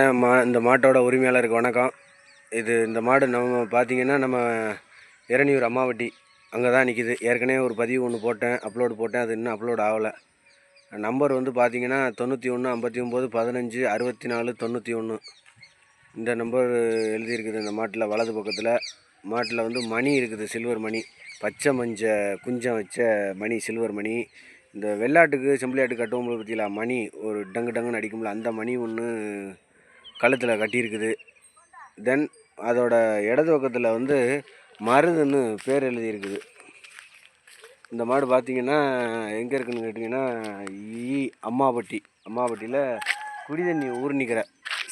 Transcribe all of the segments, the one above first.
அண்ணா, மா இந்த மாட்டோட உரிமையாளருக்கு வணக்கம். இது இந்த மாடு நம்ம பார்த்திங்கன்னா நம்ம இரணியூர் அம்மாவட்டி அங்கே தான் நிற்கிது ஏற்கனவே ஒரு பதிவு ஒன்று போட்டேன் அப்லோடு போட்டேன் அது இன்னும் அப்லோட் ஆகலை. நம்பர் வந்து பார்த்திங்கன்னா தொண்ணூற்றி ஒன்று ஐம்பத்தி ஒம்பது பதினஞ்சு அறுபத்தி நாலு தொண்ணூற்றி ஒன்று இந்த நம்பர் எழுதியிருக்குது இந்த மாட்டில் வலது பக்கத்தில். மாட்டில் வந்து மணி இருக்குது சில்வர் மணி. பச்சை மஞ்ச குஞ்சம் வச்ச மணி சில்வர் மணி. இந்த வெள்ளாட்டுக்கு செம்பிளாட்டுக்கு கட்டுவோம்ல பற்றியில மணி ஒரு டங்கு டங்குன்னு அடிக்கும்ல அந்த மணி ஒன்று கழுத்தில் கட்டியிருக்குது. தென் அதோட இடது பக்கத்தில் வந்து மருதுன்னு பேர் எழுதியிருக்குது. இந்த மாடு பார்த்தீங்கன்னா எங்கே இருக்குன்னு கேட்டிங்கன்னா ஈ அம்மாபட்டி. அம்மாபட்டியில் குடிதண்ணி ஊர்னிக்கிற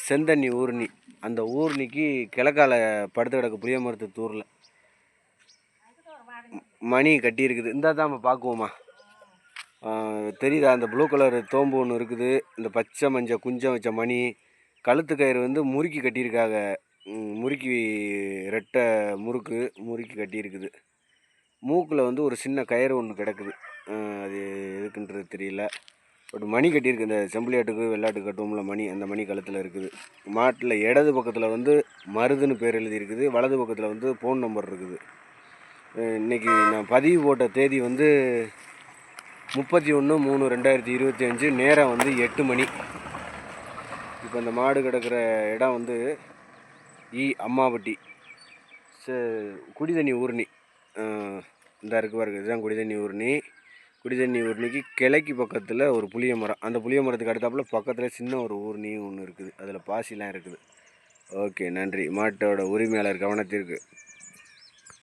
செந்தண்ணி ஊர்னி. அந்த ஊர்னிக்கு கிழக்கால படுத்து கிடக்கு புளிய மரத்து தூரில். மணி கட்டியிருக்குது. இந்த தான் நம்ம பார்க்குவோமா தெரியுதா? அந்த ப்ளூ கலர் தோம்பு ஒன்று இருக்குது. இந்த பச்சை மஞ்சள் குஞ்சம் வச்ச மணி. கழுத்து கயிறு வந்து முறுக்கி கட்டியிருக்காங்க. முறுக்கி ரெட்டை முறுக்கு முறுக்கி கட்டியிருக்குது. மூக்கில் வந்து ஒரு சின்ன கயிறு ஒன்று கிடக்குது. அது எதுக்குன்றது தெரியல. பட் மணி கட்டியிருக்கு. இந்த செம்பிளியாட்டுக்கு வெள்ளாட்டுக்கு கட்டுவோம்ல மணி அந்த மணி கழுத்தில் இருக்குது. மாட்டில் இடது பக்கத்தில் வந்து மருதுன்னு பேர் எழுதியிருக்குது. வலது பக்கத்தில் வந்து ஃபோன் நம்பர் இருக்குது. இன்றைக்கி இன்னைக்கு நான் பதிவு போட்ட தேதி வந்து முப்பத்தி ஒன்று மூணு ரெண்டாயிரத்தி இருபத்தி அஞ்சு நேரம் வந்து எட்டு மணி. இப்போ இந்த மாடு கிடக்கிற இடம் வந்து இ அம்மாவட்டி. ச குடிதண்ணி ஊர்ணி இந்த இருக்கு பாருங்க இதுதான் குடிதண்ணி ஊர்ணி குடிதண்ணி ஊர்ணிக்கு கிழக்கு பக்கத்தில் ஒரு புளிய மரம். அந்த புளிய மரத்துக்கு அடுத்தாப்புல பக்கத்தில் சின்ன ஒரு ஊர்ணியும் ஒன்று இருக்குது. அதில் பாசிலாம் இருக்குது. ஓகே நன்றி. மாட்டோட உரிமையாளர் கவனத்திற்கு.